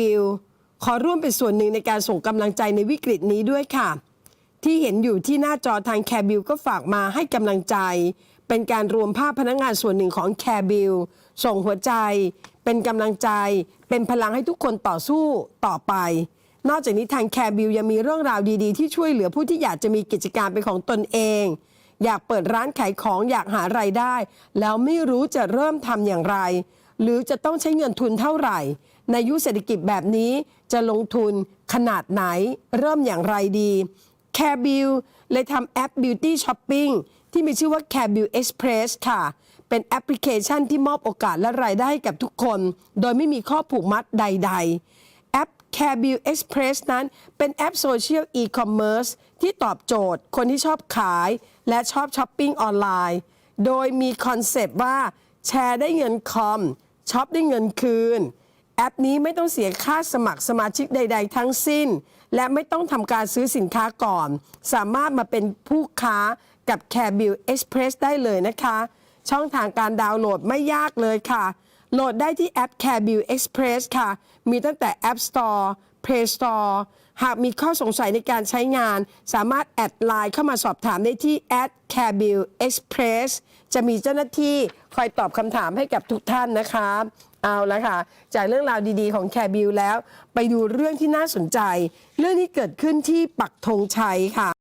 บิลขอร่วมเป็นส่วนหนึ่งในการส่งกำลังใจในวิกฤตนี้ด้วยค่ะ ที่เห็นอยู่ที่หน้าจอทางแคบิลก็ฝากมาให้กำลังใจ เป็นการรวมภาพพนักงานส่วนหนึ่งของแคบิลส่งหัวใจ เป็นกำลังใจ เป็นพลังให้ทุกคนต่อสู้ต่อไป นอกจากนี้ทางแคบิลยังมีเรื่องราวดีๆ ที่ช่วยเหลือผู้ที่อยากจะมีกิจการเป็นของตนเอง อยากเปิดร้านขายของอยากหาไรายได้ แล้วไม่รู้จะเริ่มทำอย่างไร หรือจะต้องใช้เงินทุนเท่าไหร่ ในยุคเศรษฐกิจแบบนี้จะลงทุนขนาดไหน เริ่มอย่างไรดีแคบิลเลยทำแอป Beauty Shopping ที่มีชื่อว่า c a b i l Express ค่ะ เป็นแอปพลิเคชันที่มอบโอกาสและรายได้ให้กับทุกคน โดยไม่มีข้อผูกมัดใด ๆ แอป c a b i l Express นั้นเป็นแอปโซเชียลอีคอมเมิร์ซที่ตอบโจทย์คนที่ชอบขาย และชอบช้อปปิ้งออนไลน์ โดยมีคอนเซปต์ว่าแชร์ได้เงินคอม ช็อปได้เงินคืน แอปนี้ไม่ต้องเสียค่าสมัครสมาชิกใด ๆ ทั้งสิ้น และไม่ต้องทำการซื้อสินค้าก่อน สามารถมาเป็นผู้ค้ากับ c a b i l Express ได้เลยนะคะ ช่องทางการดาวน์โหลดไม่ยากเลยค่ะ โหลดได้ที่แอป c a b i l Express ค่ะ มีตั้งแต่ App Store Play Store หากมีข้อสงสัยในการใช้งาน สามารถแอดไลน์เข้ามาสอบถามได้ที่ c a b i l Express จะมีเจ้าหน้าที่คอยตอบคำถามให้กับทุกท่านนะคะ เอาละค่ะ จากเรื่องราวดีๆของแคบิลแล้ว ไปดูเรื่องที่น่าสนใจ เรื่องที่เกิดขึ้นที่ปักธงชัยค่ะ